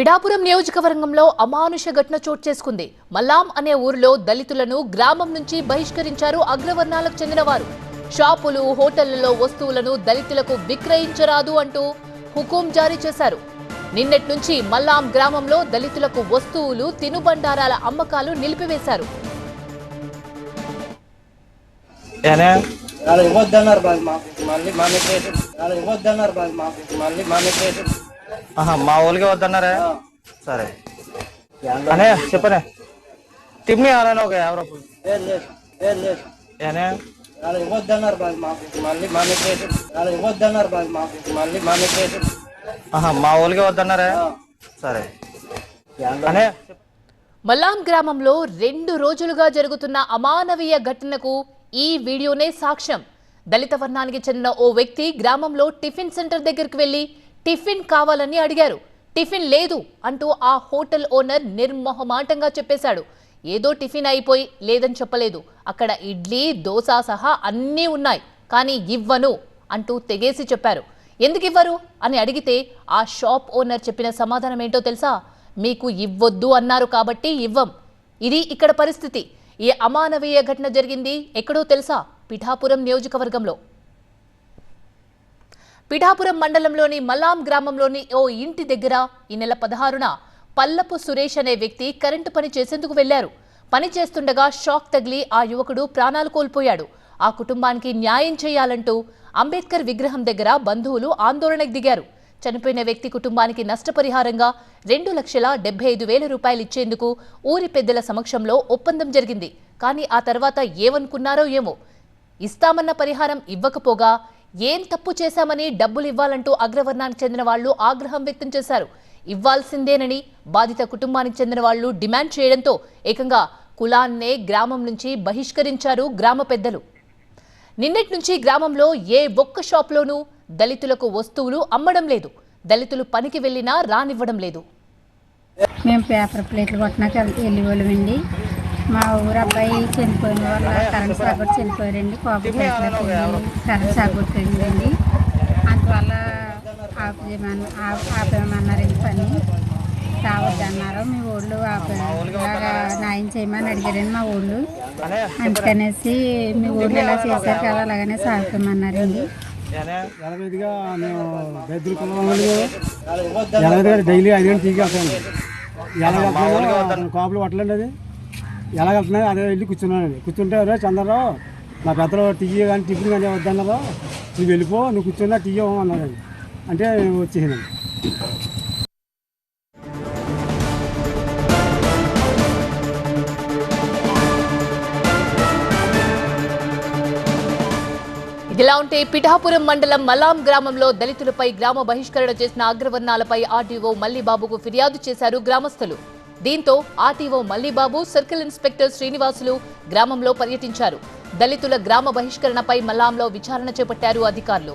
పిఠాపురం నియోజకవర్గంలో అమానుష ఘటన చోటు చేసుకుంది. మల్లాం అనే ఊరిలో దళితులను గ్రామం నుంచి బహిష్కరించారు అగ్రవర్ణాలకు చెందినవారు. షాపులు హోటళ్ళలో వస్తువులను దళితులకు విక్రయించరాదు అంటూ హుకుం జారీ చేశారు. నిన్నటి నుంచి మల్లాం గ్రామంలో దళితులకు వస్తువులు తినుబండారాల అమ్మకాలు నిలిపివేశారు. ఇవ్వద్దన్నారు మళ్ళీ మానేసేసి ఇవ్వద్దన్నారు మళ్ళీ మానేసేసి మా ఊళ్ళకి వద్దన్నారే? సరే. అనే చెప్పనే. టిప్ని అలానే ఒక యాభై రూపాయలు. ఏనే? ఇవ్వద్దన్నారు మాకు. మళ్ళీ ఇవ్వద్దన్నారు మాకు. మళ్ళీ మా ఊళ్ళకి వద్దన్నారే? సరే. అనే మల్లాం గ్రామంలో రెండు రోజులుగా జరుగుతున్న అమానవీయ ఘటనకు ఈ వీడియోనే సాక్ష్యం. దళిత వర్ణానికి చెందిన ఓ వ్యక్తి గ్రామంలో టిఫిన్ సెంటర్ దగ్గరికి వెళ్ళి టిఫిన్ కావాలని అడిగారు. టిఫిన్ లేదు అంటూ ఆ హోటల్ ఓనర్ నిర్మొహమాటంగా చెప్పేశాడు. ఏదో టిఫిన్ అయిపోయి లేదని చెప్పలేదు. అక్కడ ఇడ్లీ దోశ సహా అన్నీ ఉన్నాయి. కానీ ఇవ్వను అంటూ తెగేసి చెప్పారు. ఎందుకు ఇవ్వరు? అని అడిగితే ఆ షాప్ ఓనర్ చెప్పిన సమాధానం ఏంటో తెలుసా? మీకు ఇవ్వొద్దు అన్నారు కాబట్టి ఇవ్వం. ఇది ఇక్కడ పరిస్థితి. ఈ అమానవీయ ఘటన జరిగింది ఎక్కడో తెలుసా? పిఠాపురం నియోజకవర్గంలో. పిఠాపురం మండలంలోని మలాం గ్రామంలోని ఓ ఇంటి దగ్గర ఈ నెల పదహారున పల్లపు సురేష్ అనే వ్యక్తి కరెంటు పని చేసేందుకు వెళ్ళారు పని చేస్తుండగా షాక్ తగిలి ఆ యువకుడు ప్రాణాలు కోల్పోయాడు. ఆ కుటుంబానికి న్యాయం చేయాలంటూ అంబేద్కర్ విగ్రహం దగ్గర బంధువులు ఆందోళనకు దిగారు. చనిపోయిన వ్యక్తి కుటుంబానికి నష్టపరిహారంగా రెండు లక్షల డెబ్బై ఐదు వేల రూపాయలు ఇచ్చేందుకు ఊరి పెద్దల సమక్షంలో ఒప్పందం జరిగింది. కానీ ఆ తర్వాత ఏమనుకున్నారో ఏమో. ఇస్తామన్న పరిహారం ఇవ్వకపోగా ఏం తప్పు చేశామని డబ్బులు ఇవ్వాలంటూ అగ్రవర్ణానికి చెందిన వాళ్ళు ఆగ్రహం వ్యక్తం చేశారు. ఇవ్వాల్సిందేనని బాధిత కుటుంబానికి చెందిన వాళ్ళు డిమాండ్ చేయడంతో ఏకంగా కులాన్నే గ్రామం నుంచి బహిష్కరించారు గ్రామ పెద్దలు. నిన్నటి నుంచి గ్రామంలో ఏ ఒక్క షాప్లోనూ దళితులకు వస్తువులు అమ్మడం లేదు. దళితులు పనికి వెళ్ళినా రానివ్వడం లేదు. మేము పేపర్ ప్లేట్లు కొట్టినాక వెళ్ళి వాళ్ళమండి మా ఊరు అబ్బాయి చనిపోయిన వల్ల కరెంట్ సాగుడు చనిపోయారండి. కోపం కరెంట్ సాగుడు కొట్టిందండి అందువల్ల ఆపేయమని ఆప- ఆపేయమన్నారండి పని. రావద్దన్నారు. మీ ఊళ్ళు ఇలాగా న్యాయం చేయమని అడిగారండి మా ఊళ్ళు అందుకనేసి మీ ఊళ్ళు ఇలా చేశారు కదా అలాగనే సాగుతామన్నారండి ఏనే మేము దరిద్ర కులంలో డైలీ ఐదు గంటలు తీగి వెళ్తాను కాపులు పట్టలేండి అది. ఎలా వెళ్తున్నాయి? అదే వెళ్ళి కూర్చున్నానండి కూర్చుంటే రే చంద్రరావు నా పెద్దలు టీ కానీ టిఫిన్ కానీ వద్దన్నారు నువ్వు వెళ్ళిపో నువ్వు కూర్చున్నా టీ అన్నాడు అంటే నేను. వచ్చేసాను ఇదిలా ఉంటే పిఠాపురం మండలం మలాం గ్రామంలో దళితులపై గ్రామ బహిష్కరణ చేసిన అగ్రవర్ణాలపై ఆర్టీఓ మల్లిబాబుకు ఫిర్యాదు చేశారు గ్రామస్తులు. దీంతో RTO Mallibabu circle inspector Srinivasulu గ్రామంలో పర్యటించారు. దళితుల గ్రామ బహిష్కరణపై మల్లాంలో విచారణ చేపట్టారు అధికారులు.